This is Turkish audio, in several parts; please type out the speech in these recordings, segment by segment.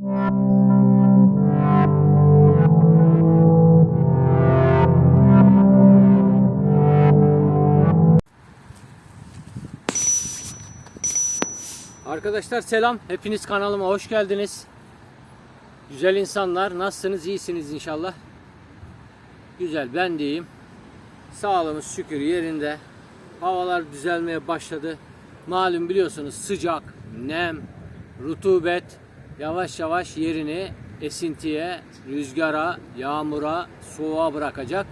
Arkadaşlar selam. Hepiniz kanalıma hoş geldiniz. Güzel insanlar. Nasılsınız? İyisiniz inşallah. Güzel. Ben de. Sağlığımız şükür yerinde. Havalar düzelmeye başladı. Malum biliyorsunuz sıcak, nem, rutubet yavaş yavaş yerini esintiye, rüzgara, yağmura, soğuğa bırakacak.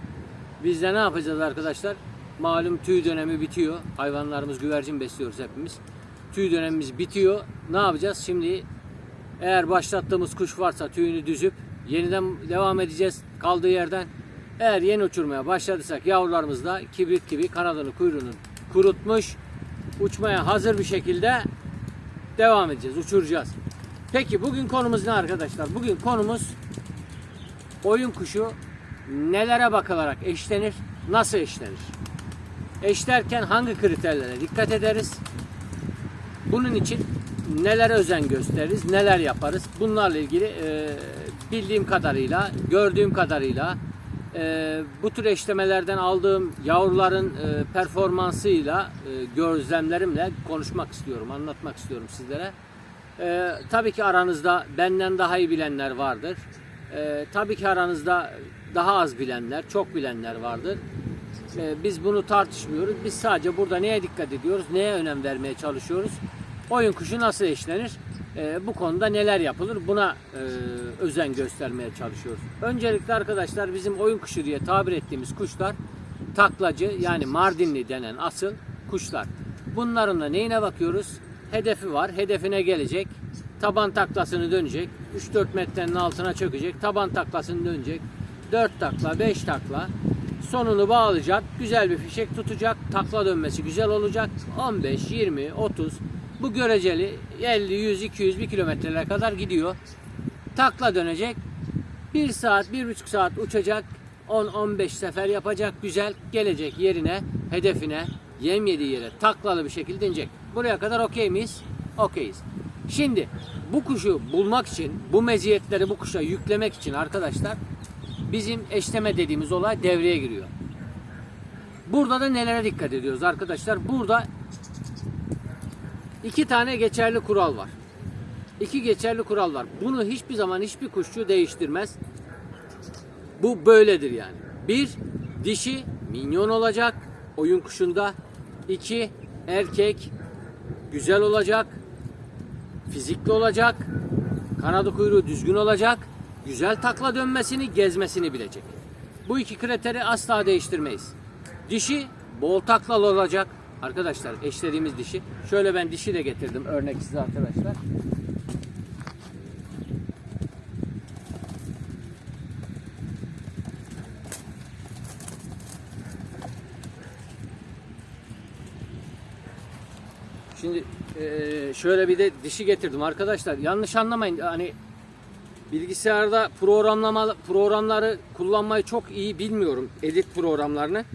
Biz de ne yapacağız arkadaşlar? Malum tüy dönemi bitiyor. Hayvanlarımız güvercin besliyoruz hepimiz. Tüy dönemimiz bitiyor. Ne yapacağız? Şimdi eğer başlattığımız kuş varsa tüyünü düzüp yeniden devam edeceğiz kaldığı yerden. Eğer yeni uçurmaya başladıysak yavrularımız da kibrit gibi kanadını kuyruğunu kurutmuş uçmaya hazır bir şekilde devam edeceğiz, uçuracağız. Peki bugün konumuz ne arkadaşlar? Bugün konumuz oyun kuşu nelere bakılarak eşlenir, nasıl eşlenir? Eşlerken hangi kriterlere dikkat ederiz? Bunun için nelere özen gösteririz, neler yaparız? Bunlarla ilgili e, bildiğim kadarıyla, gördüğüm kadarıyla e, bu tür eşlemelerden aldığım yavruların e, performansıyla, e, gözlemlerimle konuşmak istiyorum, anlatmak istiyorum sizlere. E, tabii ki aranızda benden daha iyi bilenler vardır. E, tabii ki aranızda daha az bilenler, çok bilenler vardır. E, biz bunu tartışmıyoruz. Biz sadece burada neye dikkat ediyoruz, neye önem vermeye çalışıyoruz. Oyun kuşu nasıl eşlenir? E, bu konuda neler yapılır? Buna e, özen göstermeye çalışıyoruz. Öncelikle arkadaşlar bizim oyun kuşu diye tabir ettiğimiz kuşlar taklacı yani Mardinli denen asıl kuşlar. Bunların da neyine bakıyoruz? Hedefi var. Hedefine gelecek. Taban taklasını dönecek. 3-4 metrenin altına çökecek. Taban taklasını dönecek. 4 takla, 5 takla. Sonunu bağlayacak. Güzel bir fişek tutacak. Takla dönmesi güzel olacak. 15, 20, 30 bu göreceli 50, 100, 200 bir kilometrelere kadar gidiyor. Takla dönecek. 1 saat, 1,5 saat uçacak. 10-15 sefer yapacak. Güzel gelecek yerine, hedefine, yem yediği yere taklalı bir şekilde inecek. Buraya kadar okey miyiz? Okeyiz. Şimdi bu kuşu bulmak için, bu meziyetleri bu kuşa yüklemek için arkadaşlar bizim eşleme dediğimiz olay devreye giriyor. Burada da nelere dikkat ediyoruz arkadaşlar? Burada İki tane geçerli kural var. İki geçerli kural var. Bunu hiçbir zaman hiçbir kuşçu değiştirmez. Bu böyledir yani. Bir, dişi minyon olacak oyun kuşunda. İki, erkek güzel olacak. Fizikli olacak. Kanadı kuyruğu düzgün olacak. Güzel takla dönmesini, gezmesini bilecek. Bu iki kriteri asla değiştirmeyiz. Dişi bol taklalı olacak. Arkadaşlar eşlediğimiz dişi. Şöyle ben dişi de getirdim örnek size arkadaşlar. Şimdi eee, şöyle bir de dişi getirdim arkadaşlar. Yanlış anlamayın. Hani bilgisayarda programlama programları kullanmayı çok iyi bilmiyorum. Edit programlarını.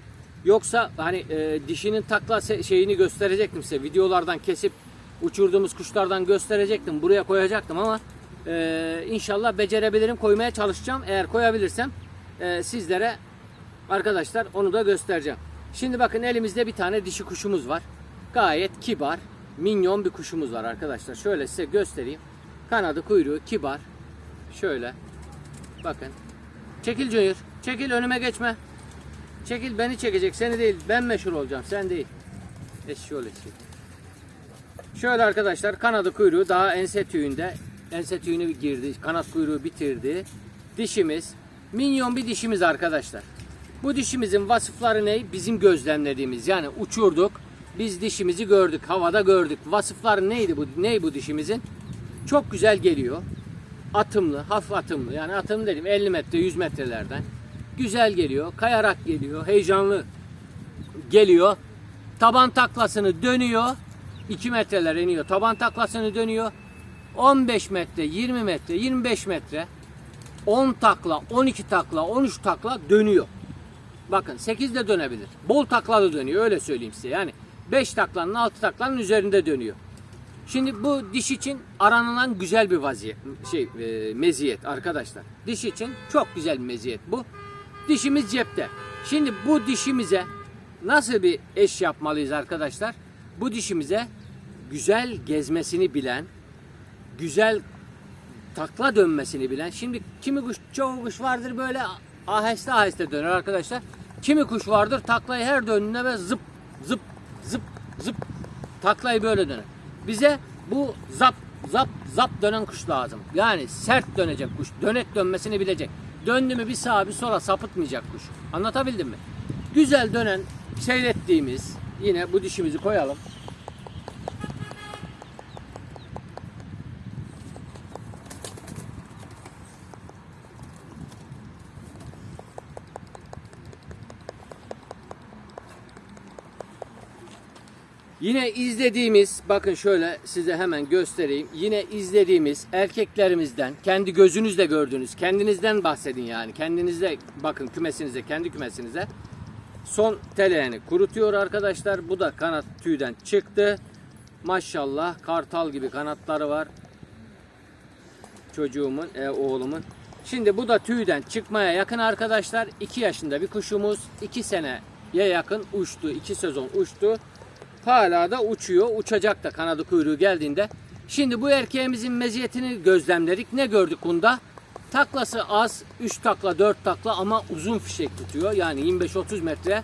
Yoksa hani e, dişinin takla şeyini gösterecektim size. Videolardan kesip uçurduğumuz kuşlardan gösterecektim. Buraya koyacaktım ama e, inşallah becerebilirim. Koymaya çalışacağım. Eğer koyabilirsem e, sizlere arkadaşlar onu da göstereceğim. Şimdi bakın elimizde bir tane dişi kuşumuz var. Gayet kibar, minyon bir kuşumuz var arkadaşlar. Şöyle size göstereyim. Kanadı kuyruğu kibar. Şöyle. Bakın. Çekil Junior. Çekil önüme geçme. Çekil beni çekecek seni değil. Ben meşhur olacağım sen değil. Eşşoğlu eşşoğlu. Şöyle arkadaşlar kanadı kuyruğu daha ense tüyünde. Ense tüyünü girdi. Kanat kuyruğu bitirdi. Dişimiz. Minyon bir dişimiz arkadaşlar. Bu dişimizin vasıfları ne? Bizim gözlemlediğimiz. Yani uçurduk. Biz dişimizi gördük. Havada gördük. Vasıfları neydi bu? Ney bu dişimizin? Çok güzel geliyor. Atımlı, hafif atımlı. Yani atımlı dedim 50 metre, 100 metrelerden. Güzel geliyor, kayarak geliyor, heyecanlı geliyor. Taban taklasını dönüyor. 2 metreler iniyor. Taban taklasını dönüyor. 15 metre, 20 metre, 25 metre 10 takla, 12 takla, 13 takla dönüyor. Bakın 8 de dönebilir. Bol taklalı dönüyor öyle söyleyeyim size. Yani 5 taklanın 6 taklanın üzerinde dönüyor. Şimdi bu diş için aranılan güzel bir vaziyet, şey e, meziyet arkadaşlar. Diş için çok güzel bir meziyet bu. Dişimiz cepte. Şimdi bu dişimize nasıl bir eş yapmalıyız arkadaşlar? Bu dişimize güzel gezmesini bilen, güzel takla dönmesini bilen. Şimdi kimi kuş, çoğu kuş vardır böyle aheste aheste döner arkadaşlar. Kimi kuş vardır taklayı her döndüğünde ve zıp zıp zıp zıp taklayı böyle döner. Bize bu zap zap zap dönen kuş lazım. Yani sert dönecek kuş. Dönek dönmesini bilecek. Döndü mü bir sağa bir sola sapıtmayacak kuş. Anlatabildim mi? Güzel dönen seyrettiğimiz yine bu dişimizi koyalım. Yine izlediğimiz, bakın şöyle size hemen göstereyim. Yine izlediğimiz erkeklerimizden, kendi gözünüzle gördüğünüz, kendinizden bahsedin yani. Kendinizde bakın kümesinize, kendi kümesinize. Son teleğini kurutuyor arkadaşlar. Bu da kanat tüyden çıktı. Maşallah kartal gibi kanatları var. Çocuğumun, e, oğlumun. Şimdi bu da tüyden çıkmaya yakın arkadaşlar. 2 yaşında bir kuşumuz. 2 seneye yakın uçtu. 2 sezon uçtu. Hala da uçuyor. Uçacak da kanadı kuyruğu geldiğinde. Şimdi bu erkeğimizin meziyetini gözlemledik. Ne gördük bunda? Taklası az. 3 takla 4 takla ama uzun fişek tutuyor. Yani 25-30 metre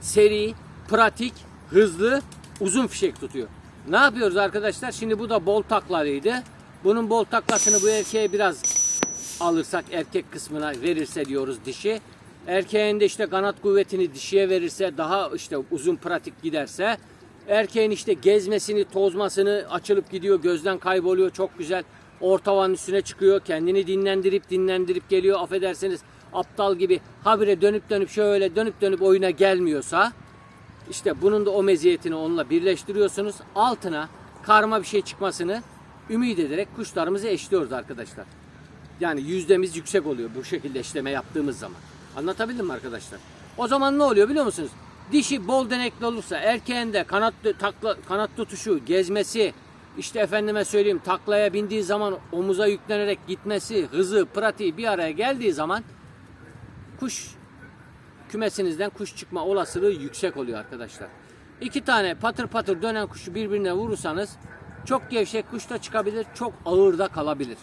seri, pratik, hızlı, uzun fişek tutuyor. Ne yapıyoruz arkadaşlar? Şimdi bu da bol taklarıydı. Bunun bol taklasını bu erkeğe biraz alırsak erkek kısmına verirse diyoruz dişi. Erkeğin de işte kanat kuvvetini dişiye verirse daha işte uzun pratik giderse erkeğin işte gezmesini, tozmasını açılıp gidiyor, gözden kayboluyor çok güzel. Ortavanın üstüne çıkıyor, kendini dinlendirip dinlendirip geliyor. Affedersiniz aptal gibi habire dönüp dönüp şöyle dönüp dönüp oyuna gelmiyorsa işte bunun da o meziyetini onunla birleştiriyorsunuz. Altına karma bir şey çıkmasını ümit ederek kuşlarımızı eşliyoruz arkadaşlar. Yani yüzdemiz yüksek oluyor bu şekilde eşleme yaptığımız zaman. Anlatabildim mi arkadaşlar? O zaman ne oluyor biliyor musunuz? Dişi bol denekli olursa erkeğinde kanat takla, kanat tutuşu, gezmesi, işte efendime söyleyeyim taklaya bindiği zaman omuza yüklenerek gitmesi, hızı, pratiği bir araya geldiği zaman kuş kümesinizden kuş çıkma olasılığı yüksek oluyor arkadaşlar. İki tane patır patır dönen kuşu birbirine vurursanız çok gevşek kuş da çıkabilir, çok ağır da kalabilir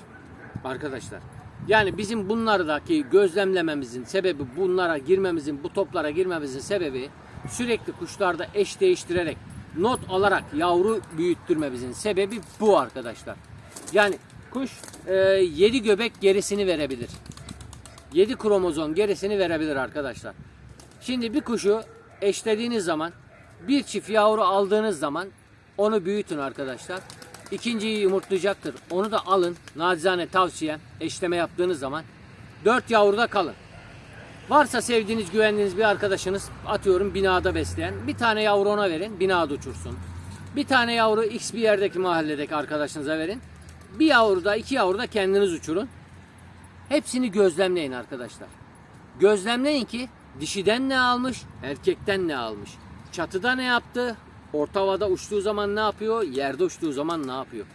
arkadaşlar. Yani bizim bunlardaki gözlemlememizin sebebi bunlara girmemizin, bu toplara girmemizin sebebi sürekli kuşlarda eş değiştirerek not alarak yavru büyüttürmemizin sebebi bu arkadaşlar. Yani kuş 7 göbek gerisini verebilir. 7 kromozom gerisini verebilir arkadaşlar. Şimdi bir kuşu eşlediğiniz zaman bir çift yavru aldığınız zaman onu büyütün arkadaşlar. İkinciyi yumurtlayacaktır. Onu da alın. Nacizane tavsiyem eşleme yaptığınız zaman 4 yavruda kalın. Varsa sevdiğiniz, güvendiğiniz bir arkadaşınız atıyorum binada besleyen bir tane yavru ona verin. Binada uçursun. Bir tane yavru X bir yerdeki mahalledeki arkadaşınıza verin. Bir yavru da iki yavru da kendiniz uçurun. Hepsini gözlemleyin arkadaşlar. Gözlemleyin ki dişiden ne almış, erkekten ne almış. Çatıda ne yaptı, orta havada uçtuğu zaman ne yapıyor, yerde uçtuğu zaman ne yapıyor.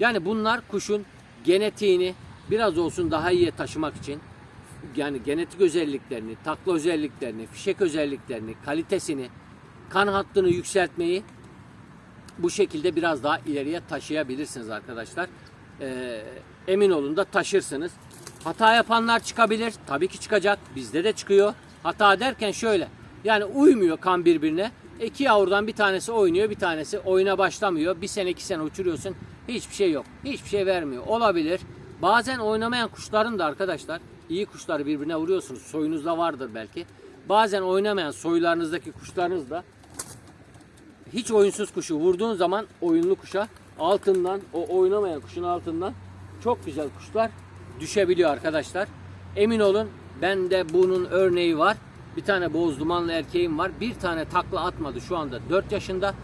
Yani bunlar kuşun genetiğini biraz olsun daha iyiye taşımak için yani genetik özelliklerini, takla özelliklerini, fişek özelliklerini, kalitesini, kan hattını yükseltmeyi bu şekilde biraz daha ileriye taşıyabilirsiniz arkadaşlar. Ee, emin olun da taşırsınız. Hata yapanlar çıkabilir. Tabii ki çıkacak. Bizde de çıkıyor. Hata derken şöyle. Yani uymuyor kan birbirine. İki yavrudan bir tanesi oynuyor, bir tanesi oyuna başlamıyor. Bir sene iki sene uçuruyorsun. Hiçbir şey yok. Hiçbir şey vermiyor. Olabilir. Bazen oynamayan kuşların da arkadaşlar iyi kuşları birbirine vuruyorsunuz. Soyunuzda vardır belki. Bazen oynamayan soylarınızdaki kuşlarınız da hiç oyunsuz kuşu vurduğun zaman oyunlu kuşa altından o oynamayan kuşun altından çok güzel kuşlar düşebiliyor arkadaşlar. Emin olun bende bunun örneği var. Bir tane boz dumanlı erkeğim var. Bir tane takla atmadı şu anda 4 yaşında.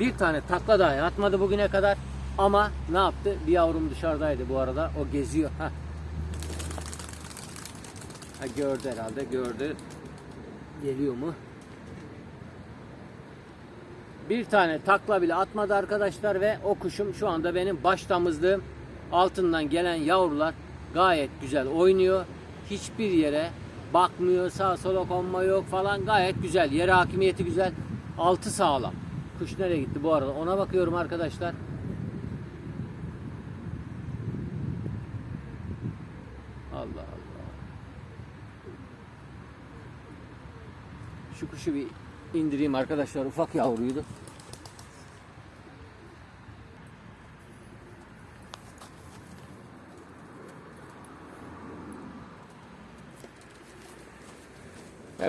Bir tane takla dahi atmadı bugüne kadar. Ama ne yaptı? Bir yavrum dışarıdaydı bu arada. O geziyor. Heh. Ha, gördü herhalde gördü. Geliyor mu? Bir tane takla bile atmadı arkadaşlar ve o kuşum şu anda benim baş damızlığım. Altından gelen yavrular gayet güzel oynuyor. Hiçbir yere bakmıyor, sağa sola konma yok falan. Gayet güzel. Yere hakimiyeti güzel. Altı sağlam. Kuş nereye gitti bu arada? Ona bakıyorum arkadaşlar. Allah Allah. Şu kuşu bir indireyim arkadaşlar. Ufak yavruydu.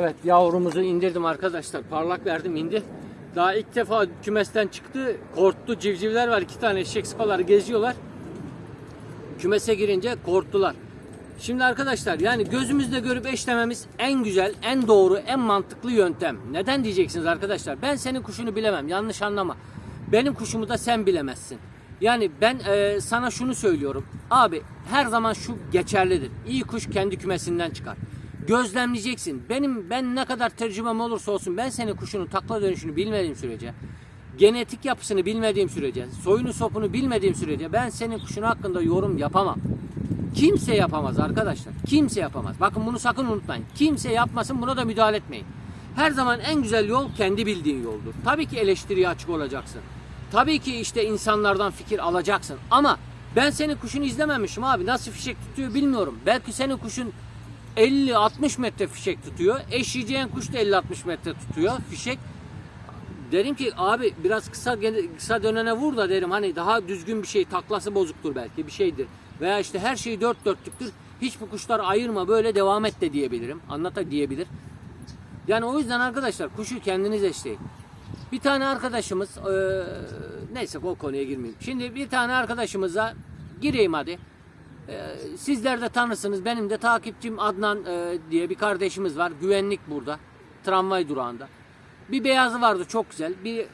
Evet yavrumuzu indirdim arkadaşlar. Parlak verdim indi. Daha ilk defa kümesten çıktı. Korktu. Civcivler var. iki tane eşek sıpaları geziyorlar. Kümese girince korktular. Şimdi arkadaşlar yani gözümüzde görüp eşlememiz en güzel, en doğru, en mantıklı yöntem. Neden diyeceksiniz arkadaşlar? Ben senin kuşunu bilemem. Yanlış anlama. Benim kuşumu da sen bilemezsin. Yani ben e, sana şunu söylüyorum. Abi her zaman şu geçerlidir. İyi kuş kendi kümesinden çıkar. Gözlemleyeceksin. Benim ben ne kadar tecrübem olursa olsun ben senin kuşunun takla dönüşünü bilmediğim sürece genetik yapısını bilmediğim sürece, soyunu sopunu bilmediğim sürece ben senin kuşun hakkında yorum yapamam. Kimse yapamaz arkadaşlar. Kimse yapamaz. Bakın bunu sakın unutmayın. Kimse yapmasın buna da müdahale etmeyin. Her zaman en güzel yol kendi bildiğin yoldur. Tabii ki eleştiriye açık olacaksın. Tabii ki işte insanlardan fikir alacaksın. Ama ben senin kuşunu izlememişim abi. Nasıl fişek tutuyor bilmiyorum. Belki senin kuşun 50-60 metre fişek tutuyor. Eşleyeceğin kuş da 50-60 metre tutuyor fişek. Derim ki abi biraz kısa kısa dönene vur da derim hani daha düzgün bir şey taklası bozuktur belki bir şeydir. Veya işte her şey dört dörtlüktür. Hiç bu kuşlar ayırma böyle devam et de diyebilirim. Anlata diyebilir. Yani o yüzden arkadaşlar kuşu kendiniz eşleyin. Bir tane arkadaşımız eee, neyse o konuya girmeyeyim. Şimdi bir tane arkadaşımıza gireyim hadi. Eee, sizler de tanırsınız. Benim de takipçim Adnan eee, diye bir kardeşimiz var. Güvenlik burada. Tramvay durağında. Bir beyazı vardı çok güzel. Bir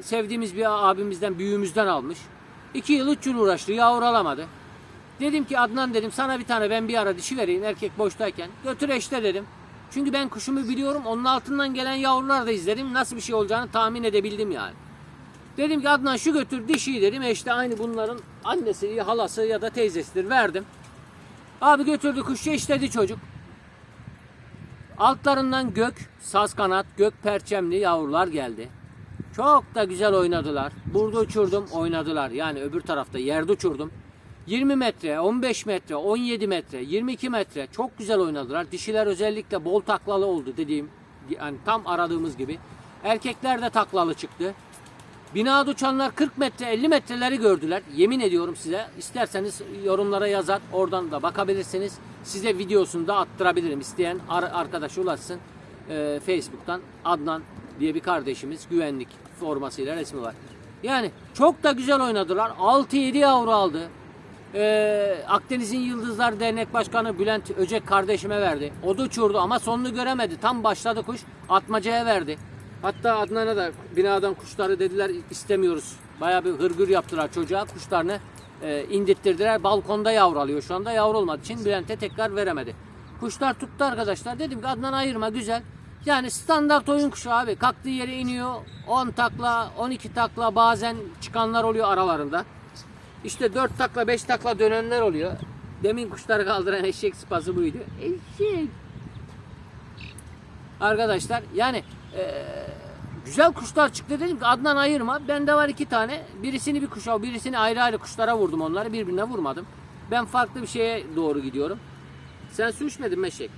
sevdiğimiz bir abimizden, büyüğümüzden almış. İki yıl, üç yıl uğraştı. Yavru alamadı. Dedim ki Adnan dedim sana bir tane ben bir ara dişi vereyim erkek boştayken. Götür eşte dedim. Çünkü ben kuşumu biliyorum. Onun altından gelen yavrular da izledim. Nasıl bir şey olacağını tahmin edebildim yani. Dedim ki Adnan şu götür dişiyi dedim. Eşte aynı bunların annesi, halası ya da teyzesidir. Verdim. Abi götürdü kuşu eşledi çocuk. Altlarından gök, saz kanat, gök perçemli yavrular geldi. Çok da güzel oynadılar. Burada uçurdum, oynadılar. Yani öbür tarafta yerde uçurdum. 20 metre, 15 metre, 17 metre, 22 metre çok güzel oynadılar. Dişiler özellikle bol taklalı oldu dediğim yani tam aradığımız gibi. Erkekler de taklalı çıktı. Binada uçanlar 40 metre 50 metreleri gördüler. Yemin ediyorum size. İsterseniz yorumlara yazar. Oradan da bakabilirsiniz. Size videosunu da attırabilirim. İsteyen ar- arkadaş ulaşsın. Ee, Facebook'tan Adnan diye bir kardeşimiz güvenlik formasıyla resmi var. Yani çok da güzel oynadılar. 6-7 yavru aldı. Ee, Akdeniz'in Yıldızlar Dernek Başkanı Bülent Öcek kardeşime verdi. O da uçurdu ama sonunu göremedi. Tam başladı kuş. Atmacaya verdi. Hatta Adnan'a da binadan kuşları dediler istemiyoruz. Bayağı bir hırgür yaptılar çocuğa. Kuşlarını e, indirttirdiler. Balkonda yavru alıyor şu anda. Yavru olmadığı için Bülent'e tekrar veremedi. Kuşlar tuttu arkadaşlar. Dedim ki Adnan ayırma güzel. Yani standart oyun kuşu abi. Kalktığı yere iniyor. 10 takla, 12 takla bazen çıkanlar oluyor aralarında. İşte 4 takla 5 takla dönenler oluyor. Demin kuşları kaldıran eşek sıpası buydu. Eşek. Arkadaşlar yani eee, güzel kuşlar çıktı dedim ki Adnan ayırma. Bende var iki tane. Birisini bir kuşa birisini ayrı ayrı kuşlara vurdum onları. Birbirine vurmadım. Ben farklı bir şeye doğru gidiyorum. Sen su meşek.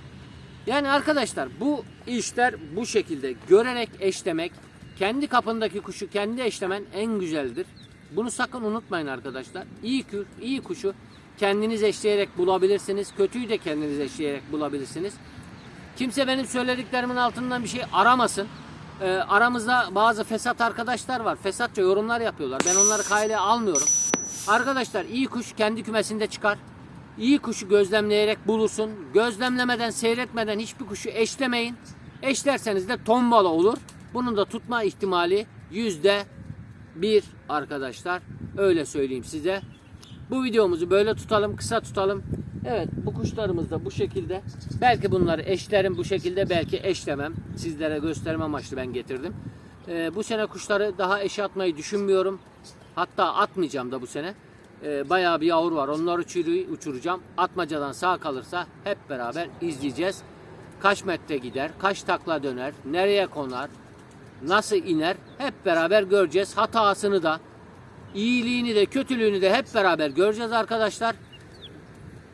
Yani arkadaşlar bu işler bu şekilde görerek eşlemek, kendi kapındaki kuşu kendi eşlemen en güzeldir. Bunu sakın unutmayın arkadaşlar. İyi, iyi kuşu kendiniz eşleyerek bulabilirsiniz. Kötüyü de kendiniz eşleyerek bulabilirsiniz. Kimse benim söylediklerimin altından bir şey aramasın. Ee, aramızda bazı fesat arkadaşlar var. Fesatça yorumlar yapıyorlar. Ben onları kayleye almıyorum. Arkadaşlar iyi kuş kendi kümesinde çıkar. İyi kuşu gözlemleyerek bulursun. Gözlemlemeden, seyretmeden hiçbir kuşu eşlemeyin. Eşlerseniz de tombala olur. Bunun da tutma ihtimali yüzde bir arkadaşlar. Öyle söyleyeyim size. Bu videomuzu böyle tutalım, kısa tutalım. Evet, bu kuşlarımız da bu şekilde. Belki bunları eşlerim bu şekilde, belki eşlemem. Sizlere gösterme amaçlı ben getirdim. Ee, bu sene kuşları daha eşe atmayı düşünmüyorum. Hatta atmayacağım da bu sene. Ee, bayağı bir yavru var. Onları uçuru- uçuracağım. Atmacadan sağ kalırsa hep beraber izleyeceğiz. Kaç metre gider, kaç takla döner, nereye konar, nasıl iner hep beraber göreceğiz. Hatasını da, iyiliğini de, kötülüğünü de hep beraber göreceğiz arkadaşlar.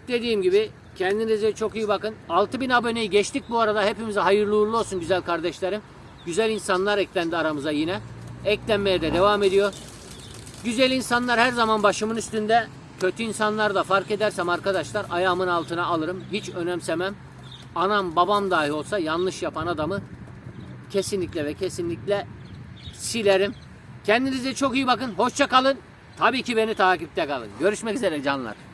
Dediğim gibi kendinize çok iyi bakın. 6000 aboneyi geçtik bu arada. Hepimize hayırlı uğurlu olsun güzel kardeşlerim. Güzel insanlar eklendi aramıza yine. Eklenmeye de devam ediyor. Güzel insanlar her zaman başımın üstünde. Kötü insanlar da fark edersem arkadaşlar ayağımın altına alırım. Hiç önemsemem. Anam babam dahi olsa yanlış yapan adamı kesinlikle ve kesinlikle silerim. Kendinize çok iyi bakın. Hoşça kalın. Tabii ki beni takipte kalın. Görüşmek üzere canlar.